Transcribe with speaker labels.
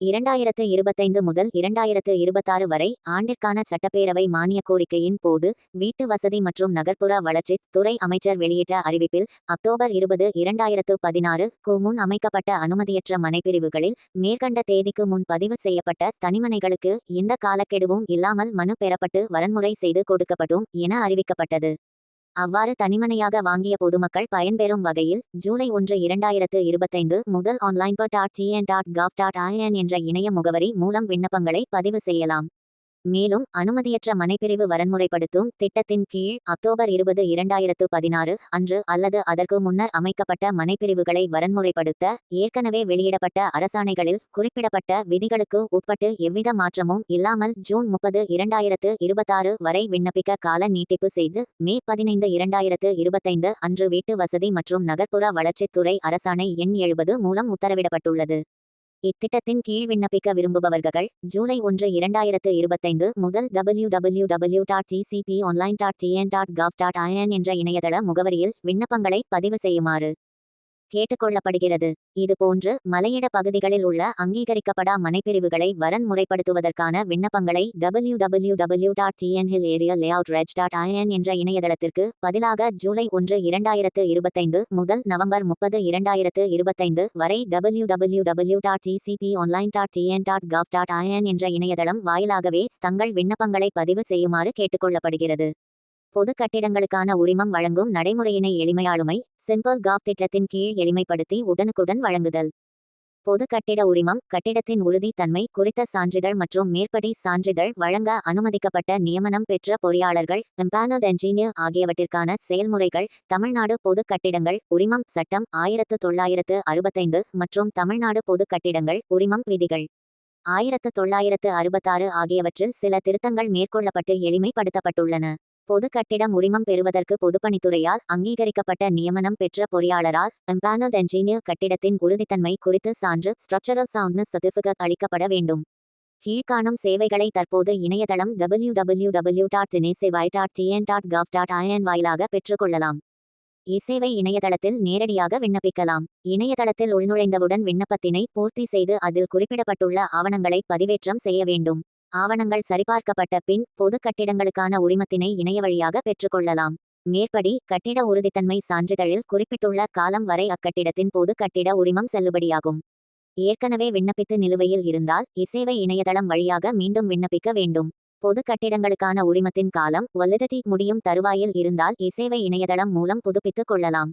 Speaker 1: இரண்டாயிரத்து இருபத்தைந்து முதல் இரண்டாயிரத்து இருபத்தாறு வரை ஆண்டிற்கான சட்டப்பேரவை மானியக் கோரிக்கையின் போது வீட்டு வசதி மற்றும் நகர்ப்புற வளர்ச்சித் துறை அமைச்சர் வெளியிட்ட அறிவிப்பில் அக்டோபர் இருபது இரண்டாயிரத்து பதினாறு கு முன் அமைக்கப்பட்ட அனுமதியற்ற மனைப்பிரிவுகளில் மேற்கண்ட தேதிக்கு முன் பதிவு செய்யப்பட்ட தனிமனைகளுக்கு எந்த காலக்கெடுவும் இல்லாமல் மனு பெறப்பட்டு வரன்முறை செய்து கொடுக்கப்படும் என அறிவிக்கப்பட்டது. அவ்வாறு தனிமனையாக வாங்கிய பொதுமக்கள் பயன்பெறும் வகையில் ஜூலை ஒன்று இரண்டாயிரத்து இருபத்தைந்து முதல் online dot TN dot gov dot IN என்ற இணைய முகவரி மூலம் விண்ணப்பங்களை பதிவு செய்யலாம். மேலும் அனுமதியற்ற மனைப்பிரிவு வரன்முறைப்படுத்தும் திட்டத்தின் கீழ் அக்டோபர் இருபது இரண்டாயிரத்து பதினாறு அன்று அல்லது அதற்கு முன்னர் அமைக்கப்பட்ட மனைப்பிரிவுகளை வரன்முறைப்படுத்த ஏற்கனவே வெளியிடப்பட்ட அரசாணைகளில் குறிப்பிடப்பட்ட விதிகளுக்கு உட்பட்டு எவ்வித மாற்றமும் இல்லாமல் ஜூன் முப்பது இரண்டாயிரத்து இருபத்தாறு வரை விண்ணப்பிக்க கால நீட்டிப்பு செய்து மே பதினைந்து இரண்டாயிரத்து இருபத்தைந்து அன்று வீட்டு வசதி மற்றும் நகர்ப்புற வளர்ச்சித்துறை அரசாணை எண் எழுபது மூலம் உத்தரவிடப்பட்டுள்ளது. இத்திட்டத்தின் கீழ் விண்ணப்பிக்க விரும்புபவர்கள் ஜூலை ஒன்று இரண்டாயிரத்து இருபத்தைந்து முதல் W W W dot TCP online dot TN dot gov dot IN என்ற இணையதள முகவரியில் விண்ணப்பங்களை பதிவு செய்யுமாறு கேட்டுக்கொள்ளப்படுகிறது. இதுபோன்று மலையிட பகுதிகளில் உள்ள அங்கீகரிக்கப்படா மனைப்பிரிவுகளை வரன் முறைப்படுத்துவதற்கான விண்ணப்பங்களை W W W dot TN hill area layout reg dot IN என்ற இணையதளத்திற்கு பதிலாக ஜூலை ஒன்று இரண்டாயிரத்து இருபத்தைந்து முதல் நவம்பர் முப்பது இரண்டாயிரத்து இருபத்தைந்து வரை W W W dot TCP online dot TN dot gov dot IN என்ற இணையதளம் வாயிலாகவே தங்கள் விண்ணப்பங்களை பதிவு செய்யுமாறு கேட்டுக்கொள்ளப்படுகிறது. பொது கட்டிடங்களுக்கான உரிமம் வழங்கும் நடைமுறையினை எளிமையாளுமை சிம்பிள் காப் திட்டத்தின் கீழ் எளிமைப்படுத்தி உடனுக்குடன் வழங்குதல். பொது கட்டிட உரிமம் கட்டிடத்தின் உறுதித்தன்மை குறித்த சான்றிதழ் மற்றும் மேற்படி சான்றிதழ் வழங்க அனுமதிக்கப்பட்ட நியமனம் பெற்ற பொறியாளர்கள் எம்பானல் என்ஜினியர் ஆகியவற்றிற்கான செயல்முறைகள் தமிழ்நாடு பொது கட்டிடங்கள் உரிமம் சட்டம் ஆயிரத்து தொள்ளாயிரத்து அறுபத்தைந்து மற்றும் தமிழ்நாடு பொது கட்டிடங்கள் உரிமம் விதிகள். ஆயிரத்து தொள்ளாயிரத்து அறுபத்தாறு ஆகியவற்றில் சில திருத்தங்கள் மேற்கொள்ளப்பட்டு எளிமைப்படுத்தப்பட்டுள்ளன. பொது கட்டிடம் உரிமம் பெறுவதற்கு பொதுப்பணித்துறையால் அங்கீகரிக்கப்பட்ட நியமனம் பெற்ற பொறியாளரால் எம்பானல் என்ஜினியர் கட்டிடத்தின் உறுதித்தன்மை குறித்து சான்று ஸ்ட்ரக்சரல் சவுண்ட்னஸ் சர்டிபிகேட் அளிக்கப்பட வேண்டும். கீழ்காணும் சேவைகளை தற்போது இணையதளம் W W W dot தினேசேவாய் dot TN dot gov dot IN வாயிலாக பெற்றுக்கொள்ளலாம். இசேவை இணையதளத்தில் நேரடியாக விண்ணப்பிக்கலாம். இணையதளத்தில் உள்நுழைந்தவுடன் விண்ணப்பத்தினை பூர்த்தி செய்து அதில் குறிப்பிடப்பட்டுள்ள ஆவணங்களை பதிவேற்றம் செய்ய வேண்டும். ஆவணங்கள் சரிபார்க்கப்பட்ட பின் பொது கட்டிடங்களுக்கான உரிமத்தினை இணைய வழியாக பெற்றுக்கொள்ளலாம். மேற்படி கட்டிட உறுதித்தன்மை சான்றிதழில் குறிப்பிட்டுள்ள காலம் வரை அக்கட்டிடத்தின் பொது கட்டிட உரிமம் செல்லுபடியாகும். ஏற்கனவே விண்ணப்பித்து நிலுவையில் இருந்தால் இசேவை இணையதளம் வழியாக மீண்டும் விண்ணப்பிக்க வேண்டும். பொது கட்டிடங்களுக்கான உரிமத்தின் காலம் வலிடிட்டி முடியும் தருவாயில் இருந்தால் இசேவை இணையதளம் மூலம் புதுப்பித்துக் கொள்ளலாம்.